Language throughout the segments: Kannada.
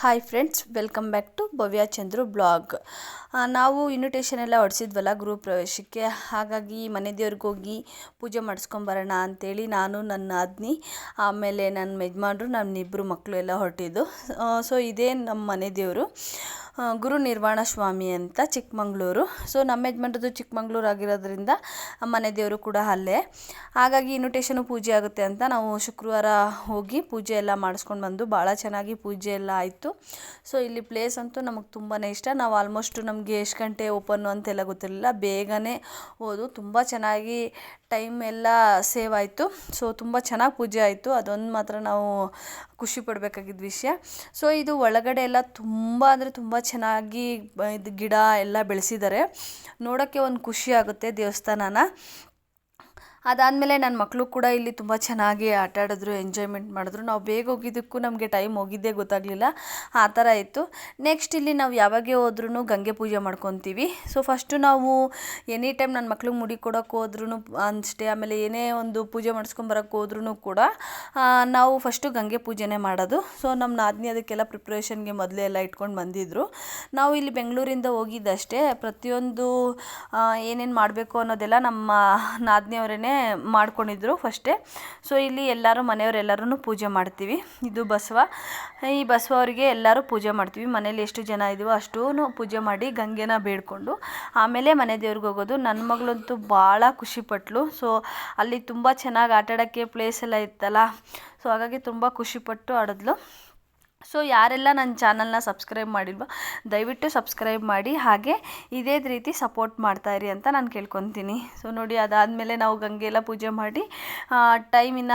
Hi friends welcome back to Bhavya Chandru blog ನಾವು ಇನ್ವಿಟೇಷನ್ ಎಲ್ಲ ಹೊಡ್ಸಿದ್ವಲ್ಲ ಗೃಹ ಪ್ರವೇಶಕ್ಕೆ, ಹಾಗಾಗಿ ಮನೆ ದೇವ್ರಿಗೆ ಹೋಗಿ ಪೂಜೆ ಮಾಡಿಸ್ಕೊಂಬರೋಣ ಅಂಥೇಳಿ ನಾನು, ನನ್ನ ನಾದ್ನಿ ಆಮೇಲೆ ನನ್ನ ಯಜಮಾನ್ರು ನನ್ನ ಇಬ್ಬರು ಮಕ್ಕಳು ಎಲ್ಲ ಹೊರಟಿದ್ದು. ಸೊ ಇದೇ ನಮ್ಮ ಮನೆ ದೇವರು. ಗುರು ನಿರ್ವಾಣ ಸ್ವಾಮಿ ಅಂತ ಚಿಕ್ಕಮಂಗ್ಳೂರು. ಸೊ ನಮ್ಮ ಯಜಮಾನ್ರದ್ದು ಚಿಕ್ಕಮಂಗ್ಳೂರು ಆಗಿರೋದ್ರಿಂದ ಮನೆ ದೇವರು ಕೂಡ ಅಲ್ಲೇ. ಹಾಗಾಗಿ ಇನ್ವಿಟೇಷನು ಪೂಜೆ ಆಗುತ್ತೆ ಅಂತ ನಾವು ಶುಕ್ರವಾರ ಹೋಗಿ ಪೂಜೆ ಎಲ್ಲ ಮಾಡಿಸ್ಕೊಂಡು ಬಂದು ಭಾಳ ಚೆನ್ನಾಗಿ ಪೂಜೆ ಎಲ್ಲ ಆಯಿತು. ಸೊ ಇಲ್ಲಿ ಪ್ಲೇಸ್ ಅಂತೂ ನಮಗೆ ತುಂಬಾ ಇಷ್ಟ. ನಾವು ಆಲ್ಮೋಸ್ಟು ನಮಗೆ ಎಷ್ಟು ಗಂಟೆ ಓಪನ್ನು ಅಂತೆಲ್ಲ ಗೊತ್ತಿರಲಿಲ್ಲ. ಬೇಗನೆ ಹೋದು. ತುಂಬ ಚೆನ್ನಾಗಿ ಟೈಮ್ ಎಲ್ಲ ಸೇವ್ ಆಯಿತು. ಸೊ ತುಂಬ ಚೆನ್ನಾಗಿ ಪೂಜೆ ಆಯಿತು. ಅದೊಂದು ಮಾತ್ರ ನಾವು ಖುಷಿ ಪಡಬೇಕಾಗಿದ್ದ ವಿಷಯ. ಸೊ ಇದು ಒಳಗಡೆ ಎಲ್ಲ ತುಂಬ ಅಂದರೆ ತುಂಬ ಚೆನ್ನಾಗಿ ಇದು ಗಿಡ ಎಲ್ಲ ಬೆಳೆಸಿದ್ದಾರೆ ನೋಡೋಕ್ಕೆ ಒಂದು ಖುಷಿ ಆಗುತ್ತೆ ದೇವಸ್ಥಾನನ. ಅದಾದಮೇಲೆ ನನ್ನ ಮಕ್ಕಳು ಕೂಡ ಇಲ್ಲಿ ತುಂಬ ಚೆನ್ನಾಗಿ ಆಟ ಆಡಿದ್ರು ಎಂಜಾಯ್ಮೆಂಟ್ ಮಾಡಿದ್ರು. ನಾವು ಬೇಗ ಹೋಗಿದ್ದಕ್ಕೂ ನಮಗೆ ಟೈಮ್ ಹೋಗಿದ್ದೇ ಗೊತ್ತಾಗಲಿಲ್ಲ. ಆ ಥರ ಇತ್ತು. ನೆಕ್ಸ್ಟ್ ಇಲ್ಲಿ ನಾವು ಯಾವಾಗೇ ಹೋದ್ರೂ ಗಂಗೆ ಪೂಜೆ ಮಾಡ್ಕೊತೀವಿ. ಸೊ ಫಸ್ಟು ನಾವು ಎನಿ ಟೈಮ್ ನನ್ನ ಮಕ್ಳಿಗೆ ಮುಡಿ ಕೊಡೋಕೆ ಹೋದ್ರೂ ಅಷ್ಟೇ ಆಮೇಲೆ ಏನೇ ಒಂದು ಪೂಜೆ ಮಾಡಿಸ್ಕೊಂಬರಕ್ಕೆ ಹೋದ್ರೂ ಕೂಡ ನಾವು ಫಸ್ಟು ಗಂಗೆ ಪೂಜೆನೇ ಮಾಡೋದು. ಸೊ ನಮ್ಮ ನಾದಿನಿ ಅದಕ್ಕೆಲ್ಲ ಪ್ರಿಪ್ರೇಷನ್ಗೆ ಮೊದಲೇ ಎಲ್ಲ ಇಟ್ಕೊಂಡು ಬಂದಿದ್ದರು ನಾವು ಇಲ್ಲಿ ಬೆಂಗಳೂರಿಂದ ಹೋಗಿದ್ದಷ್ಟೇ. ಪ್ರತಿಯೊಂದು ಏನೇನು ಮಾಡಬೇಕು ಅನ್ನೋದೆಲ್ಲ ನಮ್ಮ ನಾದಿನಿಯವರೇ ಮಾಡ್ಕೊಂಡಿದ್ರು ಫಸ್ಟೇ. ಸೊ ಇಲ್ಲಿ ಎಲ್ಲರೂ ಮನೆಯವರೆಲ್ಲರೂ ಪೂಜೆ ಮಾಡ್ತೀವಿ. ಇದು ಬಸವ. ಈ ಬಸವ ಅವರಿಗೆ ಎಲ್ಲರೂ ಪೂಜೆ ಮಾಡ್ತೀವಿ. ಮನೇಲಿ ಎಷ್ಟು ಜನ ಇದೀವೋ ಅಷ್ಟೂ ಪೂಜೆ ಮಾಡಿ ಗಂಗೆನ ಬೇಡ್ಕೊಂಡು. ಆಮೇಲೆ ಮನೆ ದೇವ್ರಿಗೆ ಹೋಗೋದು. ನನ್ನ ಮಗಳಂತೂ ಭಾಳ ಖುಷಿಪಟ್ಲು ಸೊ ಅಲ್ಲಿ ತುಂಬ ಚೆನ್ನಾಗಿ ಆಟಾಡೋಕ್ಕೆ ಪ್ಲೇಸ್ ಎಲ್ಲ ಇತ್ತಲ್ಲ. ಸೊ ಹಾಗಾಗಿ ತುಂಬ ಖುಷಿಪಟ್ಟು ಆಡಿದ್ಲು. ಸೊ ಯಾರೆಲ್ಲ ನನ್ನ ಚಾನಲ್ನ ಸಬ್ಸ್ಕ್ರೈಬ್ ಮಾಡಿಲ್ವೋ, ದಯವಿಟ್ಟು ಸಬ್ಸ್ಕ್ರೈಬ್ ಮಾಡಿ. ಹಾಗೆ ಇದೇ ರೀತಿ ಸಪೋರ್ಟ್ ಮಾಡ್ತಾಯಿರಿ ಅಂತ ನಾನು ಕೇಳ್ಕೊತೀನಿ. ಸೊ ನೋಡಿ, ಅದಾದಮೇಲೆ ನಾವು ಗಂಗೆಲ್ಲ ಪೂಜೆ ಮಾಡಿ ಟೈಮಿನ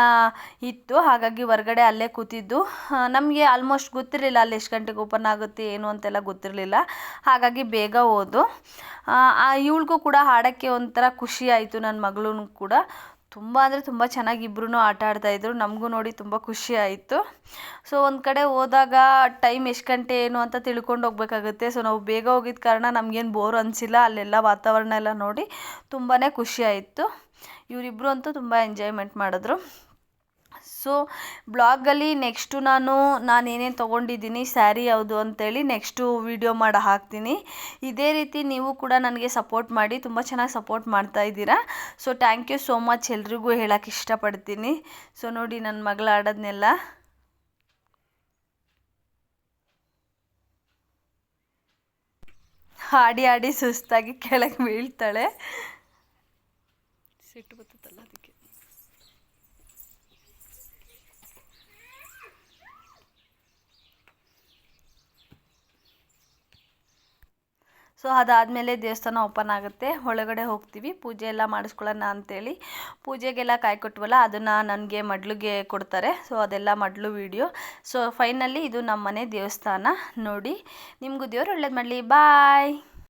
ಇತ್ತು. ಹಾಗಾಗಿ ಹೊರಗಡೆ ಅಲ್ಲೇ ಕೂತಿದ್ದು. ನಮಗೆ ಆಲ್ಮೋಸ್ಟ್ ಗೊತ್ತಿರಲಿಲ್ಲ ಅಲ್ಲಿ ಎಷ್ಟು ಗಂಟೆಗೆ ಓಪನ್ ಆಗುತ್ತೆ, ಏನು ಅಂತೆಲ್ಲ ಗೊತ್ತಿರಲಿಲ್ಲ. ಹಾಗಾಗಿ ಬೇಗ ಓದು ಇವಳಿಗೂ ಕೂಡ ಹಾಡೋಕ್ಕೆ ಒಂಥರ ಖುಷಿ ಆಯಿತು ನನ್ನ ಮಗಳೂ ಕೂಡ. ತುಂಬ ಅಂದರೆ ತುಂಬ ಚೆನ್ನಾಗಿ ಇಬ್ಬರೂ ಆಟ ಆಡ್ತಾಯಿದ್ರು ನಮಗೂ ನೋಡಿ ತುಂಬ ಖುಷಿ ಆಯಿತು. ಸೊ ಒಂದು ಕಡೆ ಹೋದಾಗ ಟೈಮ್ ಎಷ್ಟು ಗಂಟೆ ಏನು ಅಂತ ತಿಳ್ಕೊಂಡು ಹೋಗ್ಬೇಕಾಗುತ್ತೆ. ಸೊ ನಾವು ಬೇಗ ಹೋಗಿದ್ದ ಕಾರಣ ನಮಗೇನು ಬೋರ್ ಅನಿಸಿಲ್ಲ. ಅಲ್ಲೆಲ್ಲ ವಾತಾವರಣ ಎಲ್ಲ ನೋಡಿ ತುಂಬಾ ಖುಷಿ ಆಯಿತು. ಇವರಿಬ್ಬರು ಅಂತೂ ತುಂಬ ಎಂಜಾಯ್ಮೆಂಟ್ ಮಾಡಿದ್ರು. ಸೊ ಬ್ಲಾಗಲ್ಲಿ ನೆಕ್ಸ್ಟು ನಾನು ನಾನು ಏನೇನು ತೊಗೊಂಡಿದ್ದೀನಿ, ಸ್ಯಾರಿ ಯಾವುದು ಅಂತೇಳಿ ನೆಕ್ಸ್ಟು ವಿಡಿಯೋ ಮಾಡಿ ಹಾಕ್ತೀನಿ. ಇದೇ ರೀತಿ ನೀವು ಕೂಡ ನನಗೆ ಸಪೋರ್ಟ್ ಮಾಡಿ, ತುಂಬ ಚೆನ್ನಾಗಿ ಸಪೋರ್ಟ್ ಮಾಡ್ತಾ ಇದ್ದೀರಾ. So thank you so much ಎಲ್ರಿಗೂ ಹೇಳೋಕ್ಕೆ ಇಷ್ಟಪಡ್ತೀನಿ. ಸೊ ನೋಡಿ ನನ್ನ ಮಗಳು ಆಡೋದನ್ನೆಲ್ಲ ಆಡಿ ಆಡಿ ಸುಸ್ತಾಗಿ ಕೆಳಗೆ ಬೀಳ್ತಾಳೆ. ಸಿಟ್ಟು ಬರ್ತದಲ್ಲ ಅದಕ್ಕೆ. ಸೊ ಅದಾದಮೇಲೆ ದೇವಸ್ಥಾನ ಓಪನ್ ಆಗುತ್ತೆ. ಒಳಗಡೆ ಹೋಗ್ತೀವಿ. ಪೂಜೆ ಎಲ್ಲ ಮಾಡಿಸ್ಕೊಳ್ಳೋಣ ಅಂತೇಳಿ. ಪೂಜೆಗೆಲ್ಲ ಕಾಯಿ ಕೊಟ್ವಲ್ಲ, ಅದನ್ನು ನನಗೆ ಮಡ್ಲಿಗೆ ಕೊಡ್ತಾರೆ. ಸೊ ಅದೆಲ್ಲ ಮಡ್ಲು ವಿಡಿಯೋ. ಸೊ ಫೈನಲಿ ಇದು ನಮ್ಮ ಮನೆ ದೇವಸ್ಥಾನ. ನೋಡಿ, ನಿಮಗೂ ದೇವರು ಒಳ್ಳೇದು ಮಾಡಲಿ. ಬಾಯ್!